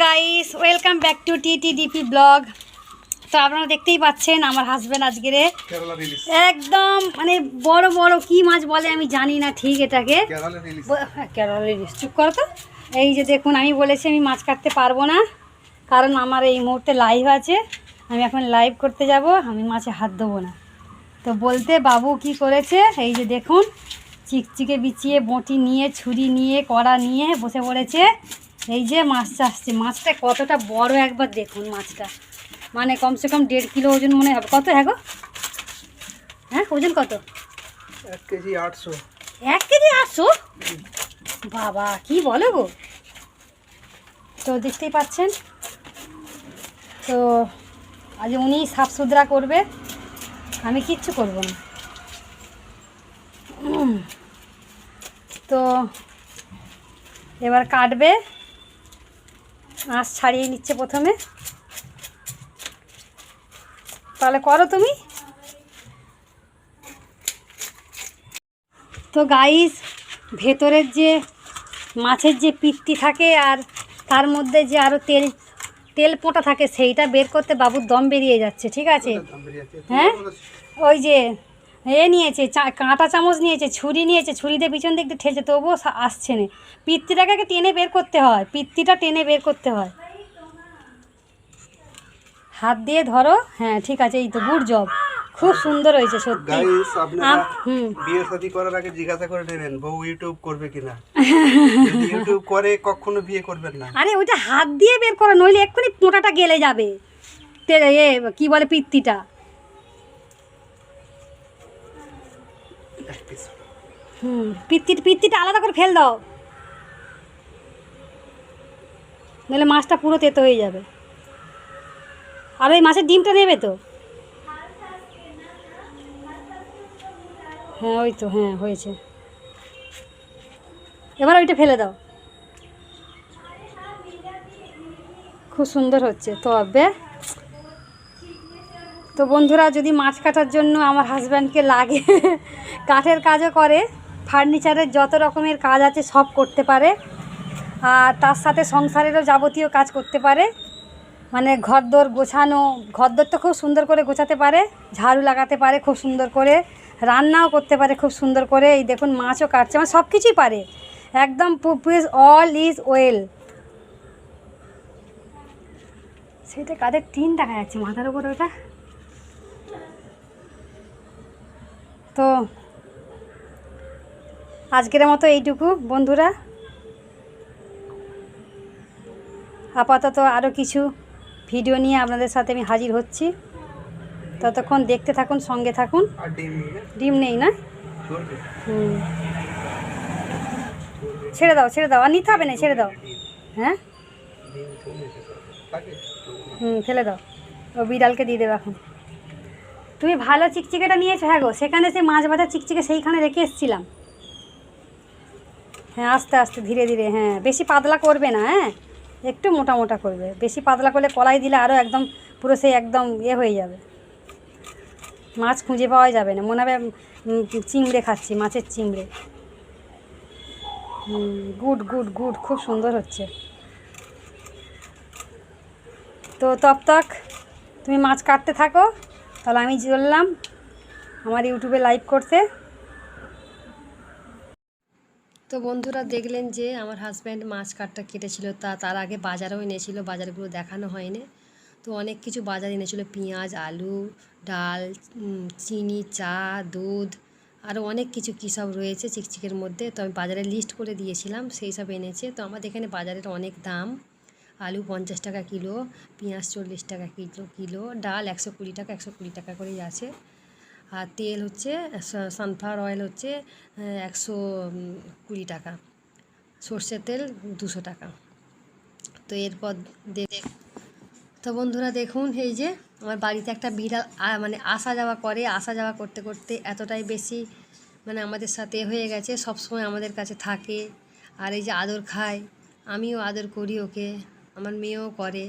Guys welcome back to TTDP blog তো আপনারা দেখতেই পাচ্ছেন আমার হাজব্যান্ড আজকেরে রিলিজ একদম মানে বড় বড় কি মাছ বলে আমি জানি না ঠিক এটাকে। কেরালা হ্যাঁ, ইলিশ চুপ করো তো। এই যে দেখুন আমি বলেছি আমি মাছ কাটতে পারব না কারণ আমার এই মুহূর্তে লাইভ আছে। আমি এখন লাইভ করতে যাব আমি মাছে হাত দেবো না। তো বলতে বাবু কি করেছে এই যে দেখুন চিকচিকে বিছিয়ে বঁটি নিয়ে ছুরি নিয়ে কড়া নিয়ে বসে পড়েছে। এই যে মাছ আসছে মাছটা কতটা বড় একবার দেখুন মাছটা। মানে কমসে কম দেড় কিলো ওজন মনে হবে। কত হ্যাঁ গো? হ্যাঁ ওজন কত? এক কেজি আটশো। এক কেজি আটশো? বাবা কি বলো গো? তো দেখতেই পাচ্ছেন। তো আজ উনি সাফ সুতরা করবে। আমি কিচ্ছু করব না। তো এবার কাটবে। আঁশ ছাড়িয়ে নিচ্ছে প্রথমে। তাহলে করো তুমি। তো গাইস ভেতরের যে মাছের যে পিত্তি থাকে আর তার মধ্যে যে আরও তেল তেল পোঁটা থাকে সেইটা বের করতে বাবুর দম বেরিয়ে যাচ্ছে ঠিক আছে? হ্যাঁ? ওই যে এ নিয়েছে কাঁটা চামচ নিয়েছে ছুরি নিয়েছে ছুরি দিয়ে পিছন দিক দিয়ে ঠেলছে তবুও আসছে না। পিত্তিটাকে আগে টেনে বের করতে হয় পিত্তিটা টেনে বের করতে হয়। হাত দিয়ে ধরো হ্যাঁ ঠিক আছে এই তো গুড জব। খুব সুন্দর হয়েছে সত্যি। বিয়ে শাদী করার আগে জিজ্ঞাসা করে নেবেন বউ ইউটিউব করবে কিনা? যদি ইউটিউব করে কখনো বিয়ে করবেন না। আরে ওইটা হাত দিয়ে বের করো নইলে এক্ষুনি পোঁটাটা গেলে যাবে। এ কি বলে পিত্তিটা? হুম পিত্তি পিত্তিটা আলাদা করে ফেল দাও। নাহলে মাছটা পুরো তেতো হয়ে যাবে। আর ওই মাছের ডিমটা নেবে তো? হ্যাঁ ওই তো হ্যাঁ হয়েছে। এবার ওইটা ফেলে দাও। খুব সুন্দর হচ্ছে। তবে তো বন্ধুরা, যদি মাছ কাটার জন্য আমার হাজব্যান্ডকে লাগে, কাঠের কাজও করে ফার্নিচারের যত রকমের কাজ আছে সব করতে পারে। আর তার সাথে সংসারেরও যাবতীয় কাজ করতে পারে। মানে ঘরদোর গোছানো, ঘরদোর তো খুব সুন্দর করে গোছাতে পারে, ঝাড়ু লাগাতে পারে খুব সুন্দর করে, রান্নাও করতে পারে খুব সুন্দর করে। এই দেখুন মাছও কাটছে মানে সব কিছুই পারে। একদম পুপিস অল ইজ ওয়েল সেটা কাদের টিন দেখা যাচ্ছে মাথার উপর ওটা। তো আজকের মতো এইটুকু বন্ধুরা। আপাতত আরও কিছু ভিডিও নিয়ে আপনাদের সাথে আমি হাজির হচ্ছি। ততক্ষণ দেখতে থাকুন সঙ্গে থাকুন। ডিম নেই না? হুম। ছেড়ে দাও ছেড়ে দাও। আর নিতে হবে না ছেড়ে দাও। হ্যাঁ? হুম ফেলে দাও। ও বিড়ালকে দিয়ে দেবে এখন। তুমি ভালো চিকচিকেটা নিয়েছো হ্যাঁ গো। সেখানে সে মাছ ভাজা চিকচিকে সেইখানে রেখে এসেছিলাম। হ্যাঁ আস্তে আস্তে, ধীরে ধীরে হ্যাঁ। বেশি পাতলা করবে না হ্যাঁ? একটু মোটা মোটা করবে। বেশি পাতলা করলে কলাই দিলে আরও একদম পুরো সেই একদম ইয়ে হয়ে যাবে। মাছ খুঁজে পাওয়া যাবে না। মনে হবে চিংড়ে খাচ্ছি, মাছের চিংড়ে। গুড গুড গুড, খুব সুন্দর হচ্ছে। তো তব তক তুমি মাছ কাটতে থাকো। তাহলে আমি চললাম আমার ইউটিউবে লাইভ করতে। তো বন্ধুরা দেখলেন যে আমার হাজব্যান্ড মাছ কাটটা কেটেছিল, তা তার আগে বাজারও এনেছিল, বাজারগুলো দেখানো হয়নি। তো অনেক কিছু বাজার এনেছিল, পেঁয়াজ, আলু, ডাল চিনি, চা, দুধ আরও অনেক কিছু কী সব রয়েছে চিকচিকের মধ্যে। তো আমি বাজারে লিস্ট করে দিয়েছিলাম, সেই সব এনেছে। তো আমাদের এখানে বাজারের অনেক দাম। আলু পঞ্চাশ টাকা কিলো, পেঁয়াজ চল্লিশ টাকা কিলো কিলো, ডাল একশো কুড়ি টাকা, একশো কুড়ি টাকা করেই আছে। আর তেল হচ্ছে সানফ্লাওয়ার অয়েল হচ্ছে একশো কুড়ি টাকা। সর্ষের তেল দুশো টাকা। তো এরপর দেখ তো বন্ধুরা দেখুন, এই যে আমার বাড়িতে একটা বিড়াল মানে আসা যাওয়া করে, আসা যাওয়া করতে করতে এতটাই বেশি মানে আমাদের সাথে হয়ে গেছে সব সময় আমাদের কাছে থাকে। আর এই যে আদর খায়, আমিও আদর করি ওকে, আমার মেয়েও করে।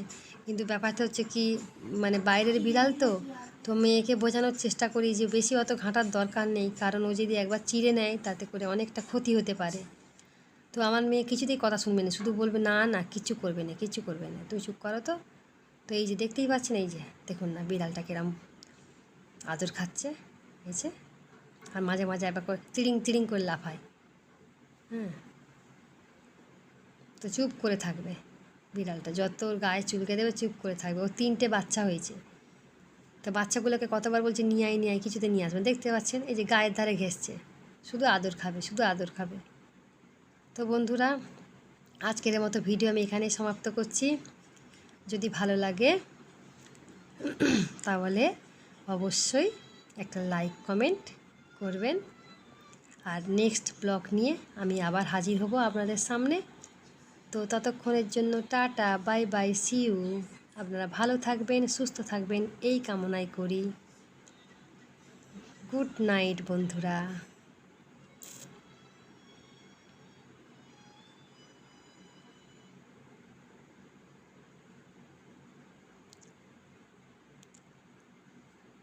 কিন্তু ব্যাপারটা হচ্ছে কি মানে বাইরের বিড়াল তো তো মেয়েকে বোঝানোর চেষ্টা করি যে বেশি অত ঘাঁটার দরকার নেই, কারণ ও যদি একবার চিড়ে নেয় তাতে করে অনেকটা ক্ষতি হতে পারে। তো আমার মেয়ে কিছুতেই কথা শুনবে না, শুধু বলবে, না না কিচ্ছু করবে না কিচ্ছু করবে না, তুমি চুপ করো তো। তো এই যে দেখতেই পাচ্ছেন, এই যে দেখুন না, বিড়ালটা কিরম আদর খাচ্ছে, এই যে, আর মাঝে মাঝে একবার করে তিড়িং তিড়িং করে লাফায়। হ্যাঁ। তো চুপ করে থাকবে বিড়ালটা, যত ওর গায়ে চুলকে দেবে চুপ করে থাকবে। ও তিনটে বাচ্চা হয়েছে। তো বাচ্চাগুলোকে কতবার বলছে, নিয়ে আয় নিয়ে আয়, কিছুতে নিয়ে আসবেন দেখতে পাচ্ছেন, এই যে গায়ের ধারে ঘেসছে শুধু আদর খাবে, শুধু আদর খাবে। তো বন্ধুরা, আজকের মতো ভিডিও আমি এখানেই সমাপ্ত করছি। যদি ভালো লাগে, তাহলে অবশ্যই একটা লাইক, কমেন্ট করবেন। আর নেক্সট ব্লগ নিয়ে আমি আবার হাজির হব আপনাদের সামনে। তো ততক্ষণের জন্য tata, bye bye, see you. আপনারা ভালো থাকবেন সুস্থ থাকবেন। এই কামনাই করি। গুড নাইট বন্ধুরা।